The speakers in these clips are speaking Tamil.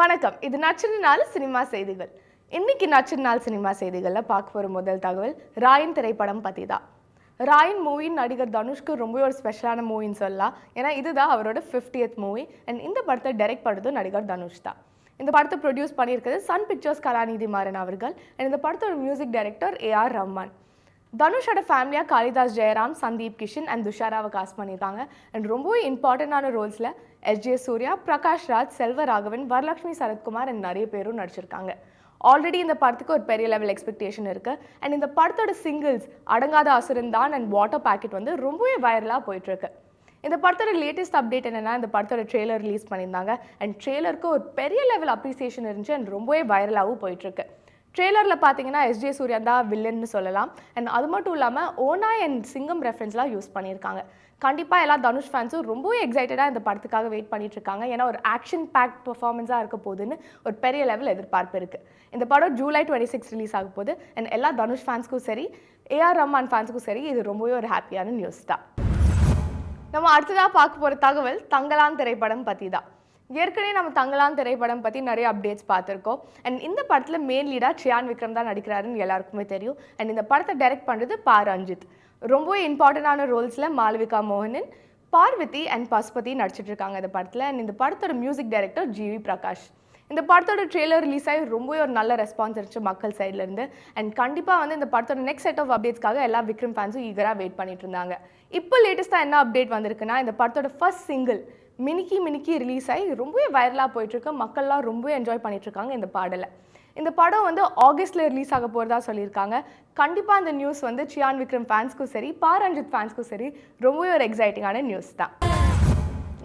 வணக்கம். இது நச்சின நாள் சினிமா செய்திகள். இன்னைக்கு நச்சின நாள் சினிமா செய்திகளில் பார்க்க போகிற முதல் தகவல் ராயன் திரைப்படம் பற்றி தான் ராயன் மூவின் நடிகர் தனுஷ்க்கு ரொம்ப ஒரு ஸ்பெஷலான மூவின்னு சொல்லலாம். ஏன்னா இதுதான் அவரோட 50th மூவி அண்ட் இந்த படத்தை டைரக்ட் பண்ணதும் நடிகர் தனுஷ் தான். இந்த படத்தை ப்ரொடியூஸ் பண்ணியிருக்கிறது சன் பிக்சர்ஸ் கலாநிதி மாறன் அவர்கள் அண்ட் இந்த படத்தோட music director A R Rahman தனுஷோட ஃபேமிலியாக காளிதாஸ் ஜெயராம் சந்தீப் கிஷன் அண்ட் துஷாராவை காஸ்ட் பண்ணியிருக்காங்க. அண்ட் ரொம்பவே இம்பார்ட்டண்ட்டான ரோல்ஸில் எஸ்ஜே சூர்யா பிரகாஷ் ராஜ் செல்வராகவன் வரலட்சுமி சரத்குமார் அண்ட் நிறைய பேரும் நடிச்சிருக்காங்க. ஆல்ரெடி இந்த படத்துக்கு ஒரு பெரிய லெவல் எக்ஸ்பெக்டேஷன் இருக்குது அண்ட் இந்த படத்தோட சிங்கிள்ஸ் அடங்காத அசுரன் தான் அண்ட் வாட்டர் பேக்கெட் வந்து ரொம்பவே வைரலாக போயிட்டுருக்கு. இந்த படத்தோட லேட்டஸ்ட் அப்டேட் என்னென்னா இந்த படத்தோட ட்ரெய்லர் ரிலீஸ் பண்ணியிருந்தாங்க. அண்ட் ட்ரெய்லருக்கு ஒரு பெரிய லெவல் அப்ரிசியேஷன் இருந்துச்சு அண்ட் ரொம்பவே வைரலாகவும் போயிட்டுருக்கு. ட்ரெய்லரில் பார்த்தீங்கன்னா எஸ்ஜே சூர்யா தான் வில்லன்னு சொல்லலாம். அண்ட் அது மட்டும் இல்லாமல் ஓனா அண்ட் சிங்கம் ரெஃபரன்ஸ்லாம் யூஸ் பண்ணியிருக்காங்க. கண்டிப்பாக எல்லா தனுஷ் ஃபேன்ஸும் ரொம்பவே எக்ஸைட்டடாக இந்த படத்துக்காக வெயிட் பண்ணிட்டு இருக்காங்க. ஏன்னா ஒரு ஆக்ஷன் பேக் பெர்ஃபார்மன்ஸாக இருக்க போகுதுன்னு ஒரு பெரிய லெவல் எதிர்பார்ப்பு இருக்குது இந்த படம் ஜூலை டுவெண்ட்டி சிக்ஸ் ரிலீஸ் ஆக போகுது. அண்ட் எல்லா தனுஷ் ஃபேன்ஸ்க்கும் சரி ஏஆர் ரஹ்மான் ஃபேன்ஸுக்கும் சரி இது ரொம்பவே ஒரு ஹாப்பியான நியூஸ் தான். நம்ம அடுத்ததாக பார்க்க போகிற தகவல் தங்கலான் திரைப்படம் பற்றி தான் ஏற்கனவே நம்ம தங்கலான் திரைப்படம் பற்றி நிறைய அப்டேட்ஸ் பார்த்துருக்கோம். அண்ட் இந்த படத்தில் மெயின் லீடாக சியான் விக்ரம் தான் நடிக்கிறாருன்னு எல்லாருக்குமே தெரியும். அண்ட் இந்த படத்தை டைரக்ட் பண்ணுறது பா ரஞ்சித் ரொம்பவே இம்பார்ட்டண்டான ரோல்ஸில் மாலவிகா மோகனன் பார்வதி அண்ட் பசுபதி நடிச்சிட்டு இருக்காங்க இந்த படத்தில். அண்ட் இந்த படத்தோட மியூசிக் டைரக்டர் ஜிவி பிரகாஷ். இந்த படத்தோட ட்ரெய்லர் ரிலீஸ் ஆகி ரொம்பவே ஒரு நல்ல ரெஸ்பான்ஸ் இருந்துச்சு மக்கள் சைட்லேருந்து அண்ட் கண்டிப்பாக வந்து இந்த படத்தோட நெக்ஸ்ட் செட் ஆஃப் அப்டேட்ஸ்க்காக எல்லா விக்ரம் ஃபேன்ஸும் ஈகராக வெயிட் பண்ணிட்டு இருந்தாங்க. இப்போ லேட்டஸ்ட்டாக என்ன அப்டேட் வந்திருக்குன்னா இந்த படத்தோட first single Minikki Minikki release ஆகி ரொம்பவே வைரலாக போயிட்டுருக்கு. மக்கள்லாம் ரொம்பவே என்ஜாய் பண்ணிகிட்ருக்காங்க இருக்காங்க இந்த பாடலை. இந்த படம் வந்து ஆகஸ்ட்டில் ரிலீஸ் ஆக போகிறதா சொல்லியிருக்காங்க. கண்டிப்பாக இந்த நியூஸ் வந்து சியான் விக்ரம் ஃபேன்ஸ்க்கும் சரி பாரஞ்சித் ஃபேன்ஸ்க்கும் சரி ரொம்பவே ஒரு எக்ஸைட்டிங்கான நியூஸ் தான்.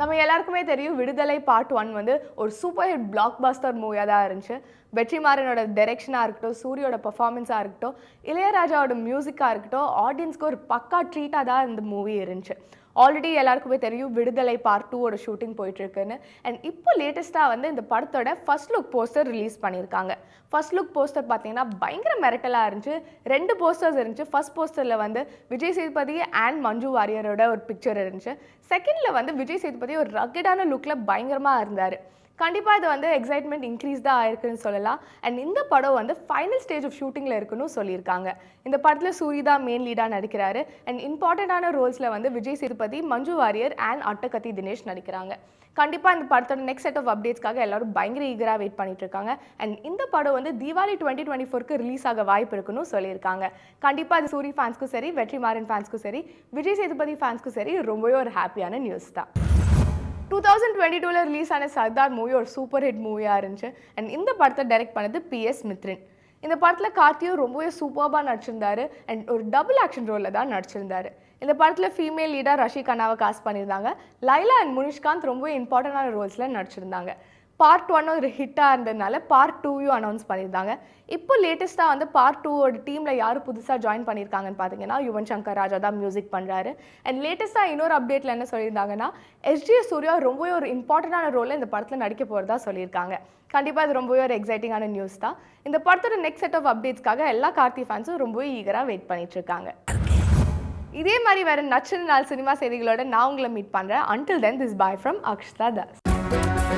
நம்ம எல்லாருக்குமே தெரியும் விடுதலை பார்ட் ஒன் வந்து ஒரு சூப்பர் ஹிட் பிளாக் பாஸ்டர் மூவியாக தான் இருந்துச்சு. வெற்றிமாறனோட டைரெக்ஷனாக இருக்கட்டும் சூரியோட பர்ஃபார்மன்ஸாக இருக்கட்டும் இளையராஜாவோட மியூசிக்காக இருக்கட்டும் ஆடியன்ஸ்க்கு ஒரு பக்கா ட்ரீட்டாக தான் இந்த மூவி இருந்துச்சு. ஆல்ரெடி எல்லாருக்குமே தெரியும் விடுதலை பார்ட் டூவோட ஷூட்டிங் போயிட்டுருக்குன்னு. அண்ட் இப்போ லேட்டஸ்ட்டாக வந்து இந்த படத்தோட ஃபர்ஸ்ட் லுக் போஸ்டர் ரிலீஸ் பண்ணியிருக்காங்க. ஃபர்ஸ்ட் லுக் போஸ்டர் பார்த்தீங்கன்னா பயங்கர மிரட்டலாக இருந்துச்சு. ரெண்டு போஸ்டர்ஸ் இருந்துச்சு. ஃபர்ஸ்ட் போஸ்டரில் வந்து விஜய் சேதுபதி அண்ட் மஞ்சு வாரியரோட ஒரு பிக்சர் இருந்துச்சு. செகண்டில் வந்து விஜய் சேதுபதி ஒரு ரக்கடான லுக்கில் பயங்கரமாக இருந்தார். கண்டிப்பாக இது வந்து எக்ஸைட்மெண்ட் இன்க்ரீஸ் தான் ஆயிருக்குன்னு சொல்லலாம். அண்ட் இந்த படம் வந்து ஃபைனல் ஸ்டேஜ் ஆஃப் ஷூட்டிங்கில் இருக்குன்னு சொல்லியிருக்காங்க. இந்த படத்தில் சூரி தான் மெயின் லீடாக நடிக்கிறாரு. அண்ட் இம்பார்ட்டண்ட்டான ரோல்ஸில் வந்து விஜய் சேதுபதி மஞ்சு வாரியர் அண்ட் அட்டகத்தி தினேஷ் நடிக்கிறாங்க. கண்டிப்பாக இந்த படத்தோட நெக்ஸ்ட் செட் ஆஃப் அப்டேட்ஸ்க்காக எல்லாரும் பயங்கர ஈகராக வெயிட் பண்ணிட்டு இருக்காங்க. அண்ட் இந்த படம் வந்து தீபாவளி டுவெண்ட்டி டுவெண்ட்டி ஃபோருக்கு ரிலீஸ் ஆக வாய்ப்பு இருக்குன்னு சொல்லியிருக்காங்க. கண்டிப்பாக அது சூரி ஃபேன்ஸ்க்கும் சரி வெற்றிமாறன் ஃபேன்ஸ்க்கும் சரி விஜய் சேதுபதி ஃபேன்ஸ்க்கும் சரி ரொம்பவே ஒரு ஹாப்பியான நியூஸ் தான். டூ தௌசண்ட் டுவெண்ட்டி டூவில் ரிலீஸ் ஆன சர்தார் மூவி ஒரு சூப்பர் ஹிட் மூவியாக இருந்துச்சு. அண்ட் இந்த படத்தை டைரக்ட் பண்ணது பிஎஸ் மித்ரன். இந்த படத்தில் கார்த்தியும் ரொம்பவே சூப்பர்பாக நடிச்சிருந்தாரு. அண்ட் ஒரு டபுள் ஆக்ஷன் ரோலில் தான் நடிச்சிருந்தாரு. இந்த படத்தில் ஃபீமேல் லீடாக ரஷி கண்ணாவை காஸ்ட் பண்ணியிருந்தாங்க. லைலா அண்ட் முனிஷ்காந்த் ரொம்பவே இம்பார்ட்டண்டான ரோல்ஸில் நடிச்சிருந்தாங்க. பார்ட் ஒன் ஒரு ஹிட்டாக இருந்ததுனால பார்ட் டூயும் அனௌன்ஸ் பண்ணியிருந்தாங்க. இப்போ லேட்டஸ்ட்டாக வந்து பார்ட் டூவோட டீமில் யார் புதுசாக ஜாயின் பண்ணியிருக்காங்கன்னு பார்த்தீங்கன்னா யுவன் சங்கர் ராஜா தான் மியூசிக் பண்ணுறாரு அண்ட் லேட்டஸ்ட்டாக இன்னொரு அப்டேட்டில் என்ன சொல்லியிருந்தாங்கன்னா எஸ்ஜே சூர்யா ரொம்பவே ஒரு இம்பார்ட்டண்டான ரோலில் இந்த படத்தில் நடிக்க போகிறதா சொல்லியிருக்காங்க. கண்டிப்பாக இது ரொம்பவே ஒரு எக்ஸைட்டிங்கான நியூஸ் தான். இந்த படத்தோட நெக்ஸ்ட் செட் ஆஃப் அப்டேட்ஸ்க்காக எல்லா கார்த்தி ஃபேன்ஸும் ரொம்பவே ஈகராக வெயிட் பண்ணிட்டு இருக்காங்க. இதே மாதிரி வேறு நச்சு நாள் சினிமா செய்திகளோட நான் உங்களை மீட் பண்ணுறேன் until then this bye from Akshata Das